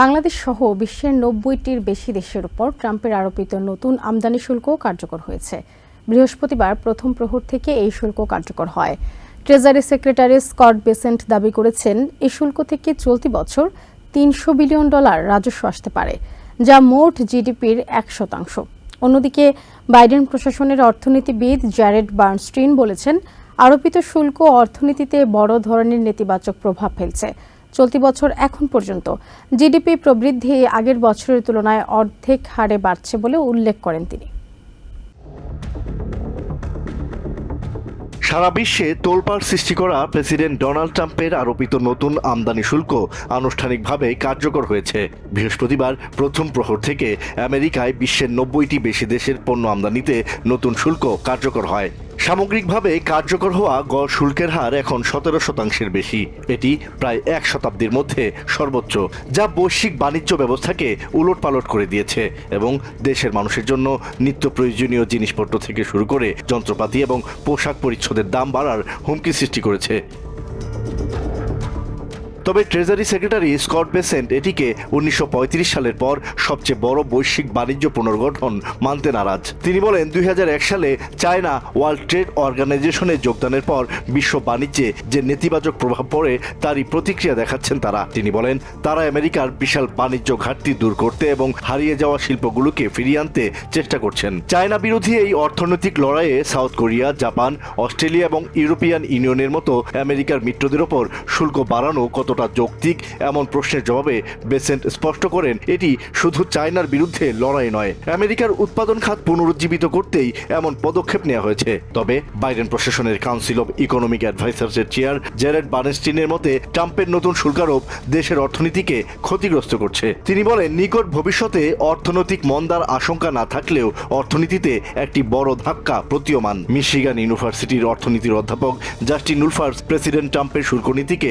বাংলাদেশ সহ বিশ্বের নব্বইটির বেশি দেশের উপর ট্রাম্পের আরোপিত নতুন আমদানি শুল্ক কার্যকর হয়েছে। বৃহস্পতিবার প্রথম প্রহর থেকে এই শুল্ক কার্যকর হয়। ট্রেজারি সেক্রেটারি স্কট বেসেন্ট দাবি করেছেন এই শুল্ক থেকে চলতি বছর তিনশো বিলিয়ন ডলার রাজস্ব আসতে পারে, যা মোট জিডিপির এক শতাংশ। অন্যদিকে, বাইডেন প্রশাসনের অর্থনীতিবিদ জ্যারেড বার্নস্টিন বলেছেন, আরোপিত শুল্ক অর্থনীতিতে বড় ধরনের নেতিবাচক প্রভাব ফেলছে। চলতি বছর এখন পর্যন্ত। জিডিপি প্রবৃদ্ধি আগের বছরের তুলনায় অর্ধেক হারে বাড়ছে বলে উল্লেখ করেন তিনি। সারা বিশ্বে তোলপাড় সৃষ্টি করা প্রেসিডেন্ট ডোনাল্ড ট্রাম্পের আরোপিত নতুন আমদানি শুল্ক আনুষ্ঠানিকভাবে কার্যকর হয়েছে। বৃহস্পতিবার প্রথম প্রহর থেকে আমেরিকায় বিশ্বের নব্বইটি বেশি দেশের পণ্য আমদানিতে নতুন শুল্ক কার্যকর হয়। সামগ্রিকভাবে কার্যকর হওয়া গড় শুল্কের হার এখন সতেরো শতাংশের বেশি। এটি প্রায় এক শতাব্দীর মধ্যে সর্বোচ্চ, যা বৈশ্বিক বাণিজ্য ব্যবস্থাকে উলটপালট করে দিয়েছে এবং দেশের মানুষের জন্য নিত্য প্রয়োজনীয় জিনিসপত্র থেকে শুরু করে যন্ত্রপাতি এবং পোশাক পরিচ্ছদের দাম বাড়ার হুমকি সৃষ্টি করেছে। তবে ট্রেজারি সেক্রেটারি স্কট বেসেন্ট এটিকে উনিশশো পঁয়ত্রিশ সালের পর সবচেয়ে বড় বৈশ্বিক বাণিজ্য পুনর্গঠন মানতে নারাজ। তিনি বলেন, দুই হাজার এক সালে চায়না ওয়ার্ল্ড ট্রেড অর্গানাইজেশনে যোগদানের পর বিশ্ব বাণিজ্যে যে নেতিবাচক প্রভাব পড়ে, তারই প্রতিক্রিয়া দেখাচ্ছেন তারা। তিনি বলেন, তারা আমেরিকার বিশাল বাণিজ্য ঘাটতি দূর করতে এবং হারিয়ে যাওয়া শিল্পগুলোকে ফিরিয়ে আনতে চেষ্টা করছেন। চায়না বিরোধী এই অর্থনৈতিক লড়াইয়ে সাউথ কোরিয়া, জাপান, অস্ট্রেলিয়া এবং ইউরোপিয়ান ইউনিয়নের মতো আমেরিকার মিত্রদের ওপর শুল্ক বাড়ানো কতটা যৌক্তিক এমন প্রশ্নের জবাবে বেসেন্ট স্পষ্ট করেন, এটি শুধু চায়নার বিরুদ্ধে লড়াই নয়। আমেরিকার উৎপাদন খাত পুনরুজ্জীবিত করতেই এমন পদক্ষেপ নেওয়া হয়েছে। তবে বাইডেন প্রশাসনের কাউন্সিল অব ইকোনমিক অ্যাডভাইসার্সের চেয়ার জেরেড বার্নেস্টিনের মতে, ট্রাম্পের নতুন শুল্কারোপ দেশের অর্থনীতিকে ক্ষতিগ্রস্ত করছে। তিনি বলেন, নিকট ভবিষ্যতে অর্থনৈতিক মন্দার আশঙ্কা না থাকলেও অর্থনীতিতে একটি বড় ধাক্কা প্রতীয়মান। মিশিগান ইউনিভার্সিটির অর্থনীতির অধ্যাপক জাস্টিন নুলফার্স প্রেসিডেন্ট ট্রাম্পের শুল্ক নীতিকে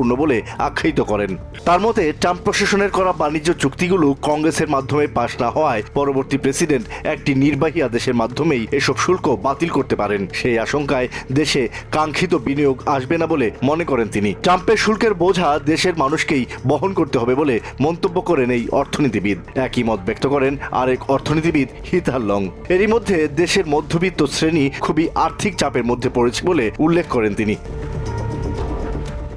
বিশৃঙ্খলাপূর্ণ বলে আখ্যায়িত করেন। তার মতে, ট্রাম্প প্রশাসনের করা বাণিজ্য চুক্তিগুলো কংগ্রেসের মাধ্যমে পাশ না হওয়ায় পরবর্তী প্রেসিডেন্ট একটি নির্বাহী আদেশের মাধ্যমেই এসব শুল্ক বাতিল করতে পারেন। সেই আশঙ্কায় দেশে কাঙ্ক্ষিত বিনিয়োগ আসবে না বলে মনে করেন তিনি। ট্রাম্পের শুল্কের বোঝা দেশের মানুষকেই বহন করতে হবে বলে মন্তব্য করেন এই অর্থনীতিবিদ। একই মত ব্যক্ত করেন আরেক অর্থনীতিবিদ হিতার লং এরই মধ্যে দেশের মধ্যবিত্ত শ্রেণি খুবই আর্থিক চাপের মধ্যে পড়েছে বলে উল্লেখ করেন তিনি।